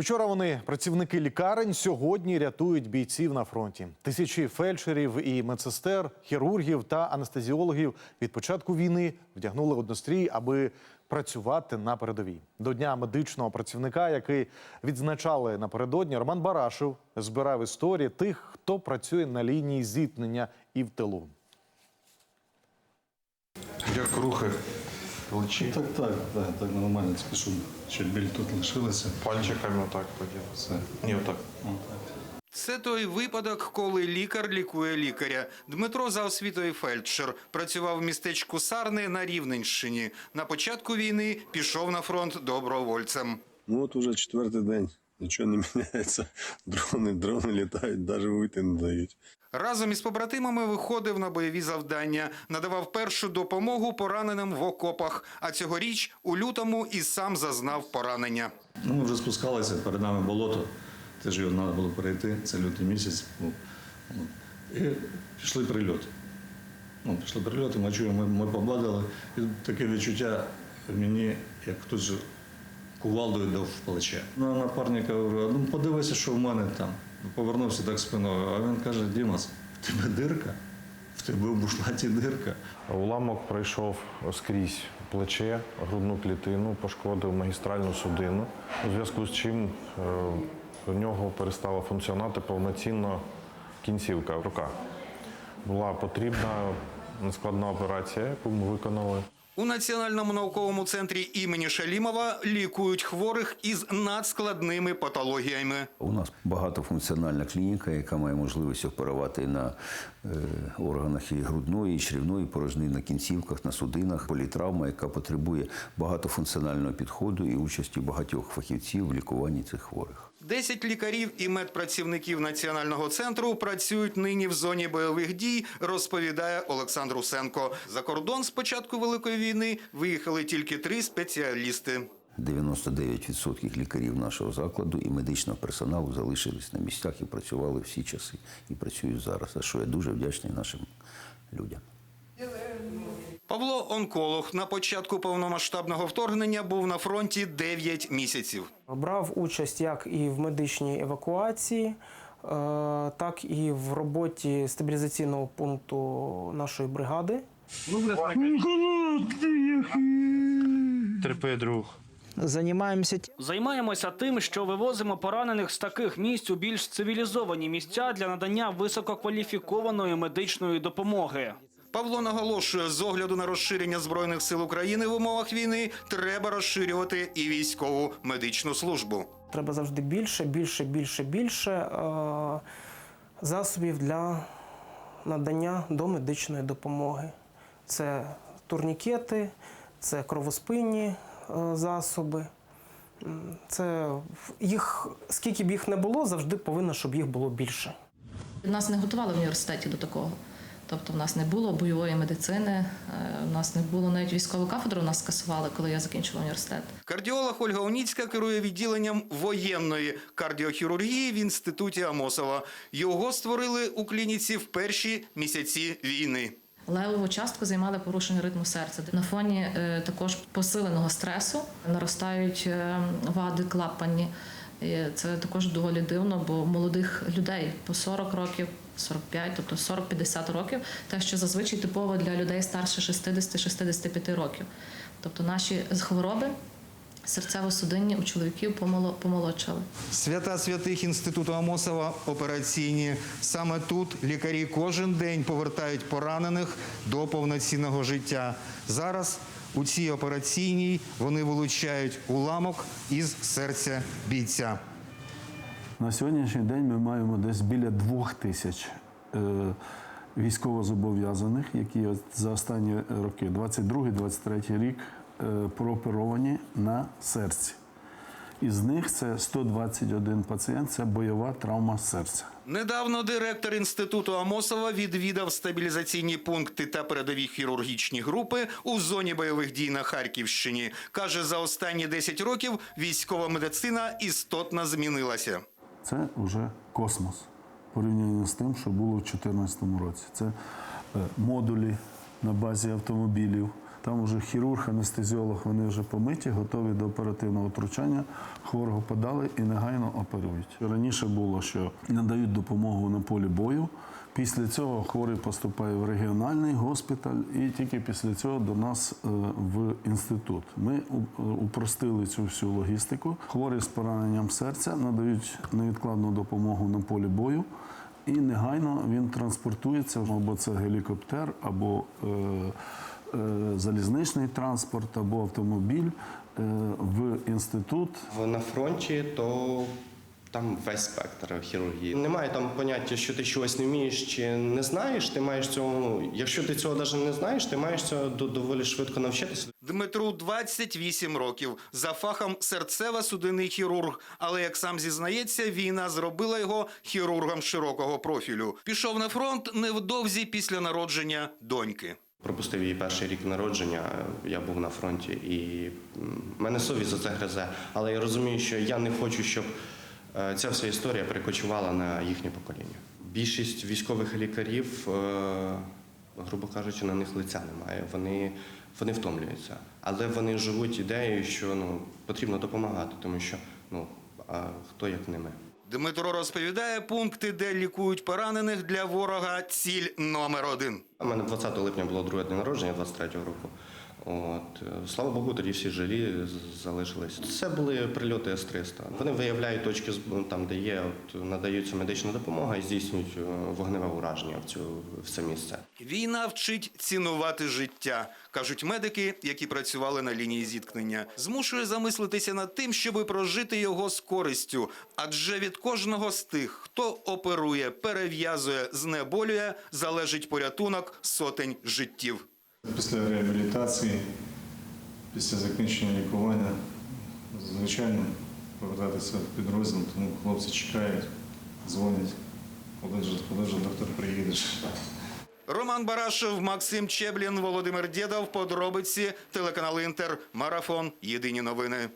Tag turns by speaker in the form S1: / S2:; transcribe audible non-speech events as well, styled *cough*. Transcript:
S1: Учора вони працівники лікарень сьогодні рятують бійців на фронті. Тисячі фельдшерів і медсестер, хірургів та анестезіологів від початку війни вдягнули однострій, аби працювати на передовій. До дня медичного працівника, який відзначали напередодні, Роман Барашев збирав історії тих, хто працює на лінії зіткнення і в тилу.
S2: Як рухи плечі,
S3: Так, так, так, так нормально, тільки щоб, щоб біль тут лишилася.
S2: пальчиками отак поділи.
S3: Все.
S2: Ні, отак.
S3: Отак.
S4: Це той випадок, коли лікар лікує лікаря. Дмитро за освітою фельдшер працював в містечку Сарни на Рівненщині. На початку війни пішов на фронт добровольцем.
S5: Ну от уже четвертий день. Нічого не *laughs* міняється. Дрони, дрони літають, навіть вийти не дають.
S4: Разом із побратимами виходив на бойові завдання, надавав першу допомогу пораненим в окопах. А цьогоріч у лютому і сам зазнав поранення.
S3: Ну, ми вже спускалися, перед нами болото. Теж його треба було перейти, це лютий місяць. І пішли прильоти. Ну, пішли прильоти, ми чуємо, ми, ми побладали. І таке відчуття мені, як хтось кувалдою дав в плече. Ну, напарника говорю, ну подивися, що в мене там. Повернувся так спиною, а він каже, Дімас, в тебе дирка, в тебе в бушлаті дирка.
S6: Уламок пройшов скрізь плече, грудну клітину, пошкодив магістральну судину, у зв'язку з чим е, у нього перестала функціонувати повноцінно кінцівка, рука. Була потрібна нескладна операція, яку ми виконали.
S4: У Національному науковому центрі імені Шалімова лікують хворих із надскладними патологіями.
S7: У нас багатофункціональна клініка, яка має можливість оперувати на е, органах і грудної, і чрівної порожнини, на кінцівках, на судинах, політравма, яка потребує багатофункціонального підходу і участі багатьох фахівців в лікуванні цих хворих.
S4: Десять лікарів і медпрацівників національного центру працюють нині в зоні бойових дій, розповідає Олександр Усенко. За кордон з початку великої війни виїхали тільки три спеціалісти.
S7: 99% лікарів нашого закладу і медичного персоналу залишились на місцях і працювали всі часи, і працюють зараз. За що я дуже вдячний нашим людям.
S4: Павло онколог на початку повномасштабного вторгнення був на фронті 9 місяців.
S8: Брав участь як і в медичній евакуації, е, так і в роботі стабілізаційного пункту нашої бригади.
S2: Терпи, друг.
S9: Займаємося
S10: Займаємося тим, що вивозимо поранених з таких місць у більш цивілізовані місця для надання висококваліфікованої медичної допомоги.
S4: Павло наголошує, з огляду на розширення збройних сил України в умовах війни треба розширювати і військову медичну службу.
S8: Треба завжди більше, більше, більше, більше е, засобів для надання домедичної допомоги. Це турнікети, це кровоспинні е, засоби. Це їх, скільки б їх не було, завжди повинно, щоб їх було більше.
S11: Нас не готували в університеті до такого. Тобто в нас не було бойової медицини, е, в нас не було навіть військову кафедру, нас скасували, коли я закінчила університет.
S4: Кардіолог Ольга Уніцька керує відділенням воєнної кардіохірургії в інституті Амосова. Його створили у клініці в перші місяці війни.
S11: Левову частку займали порушення ритму серця. На фоні е, також посиленого стресу наростають е, вади клапані. Це також доволі дивно, бо молодих людей по 40 років, 45, тобто 40-50 років, те, що зазвичай типово для людей старше 60-65 років. Тобто наші хвороби серцево-судинні у чоловіків помоло- помолодшали.
S12: Свята святих інституту Амосова операційні. Саме тут лікарі кожен день повертають поранених до повноцінного життя. Зараз у цій операційній вони вилучають уламок із серця бійця.
S13: На сьогоднішній день ми маємо десь біля двох тисяч е, військовозобов'язаних, які за останні роки, 22-23 рік, е, прооперовані на серці. Із них це 121 пацієнт це бойова травма серця.
S4: Недавно директор інституту Амосова відвідав стабілізаційні пункти та передові хірургічні групи у зоні бойових дій на Харківщині. Каже, за останні 10 років військова медицина істотно змінилася.
S13: Це вже космос порівняно з тим, що було в 2014 році. Це е, модулі на базі автомобілів, Там вже хірург, анестезіолог, вони вже помиті, готові до оперативного втручання. Хворого подали і негайно оперують. Раніше було, що надають допомогу на полі бою. Після цього хворий поступає в регіональний госпіталь, і тільки після цього до нас е, в інститут. Ми упростили цю всю логістику. Хворі з пораненням серця надають невідкладну допомогу на полі бою. І негайно він транспортується, або це гелікоптер, або е, е, залізничний транспорт, або автомобіль в інститут.
S9: На фронті, то там весь спектр хірургії. Немає там поняття, що ти чогось не вмієш чи не знаєш. Ти маєш цього. ну, Якщо ти цього навіть не знаєш, ти маєш цього до- доволі швидко навчитися.
S4: Дмитру 28 років. За фахом серцево-судинний хірург. Але, як сам зізнається, війна зробила його хірургом широкого профілю. Пішов на фронт невдовзі після народження доньки.
S9: Пропустив її перший рік народження. Я був на фронті, і мене совість за це гризе. Але я розумію, що я не хочу, щоб ця вся історія перекочувала на їхнє покоління. Більшість військових лікарів, е, грубо кажучи, на них лиця немає. Вони, вони втомлюються. Але вони живуть ідеєю, що ну, потрібно допомагати, тому що ну, а хто як не ми.
S4: Дмитро розповідає пункти, де лікують поранених для ворога. Ціль номер один.
S9: У мене 20 липня було друге день народження 23-го року. От, слава Богу, тоді всі живі залишились. Це були прильоти С-300. Вони виявляють точки, там, де є, от, надаються медична допомога і здійснюють е, вогневе ураження в, цю, в це місце.
S4: Війна вчить цінувати життя, кажуть медики, які працювали на лінії зіткнення. Змушує замислитися над тим, щоби прожити його з користю. Адже від кожного з тих, хто оперує, перев'язує, знеболює, залежить порятунок сотень життів.
S3: Після реабілітації, після закінчення лікування, звичайно, повертатися в підрозділ, тому хлопці чекають, дзвонять, коли ж, доктор приїдеш.
S4: Роман Барашев, Максим Чеблін, Володимир Дєдов. Подробиці телеканал Інтер. Марафон. Єдині новини.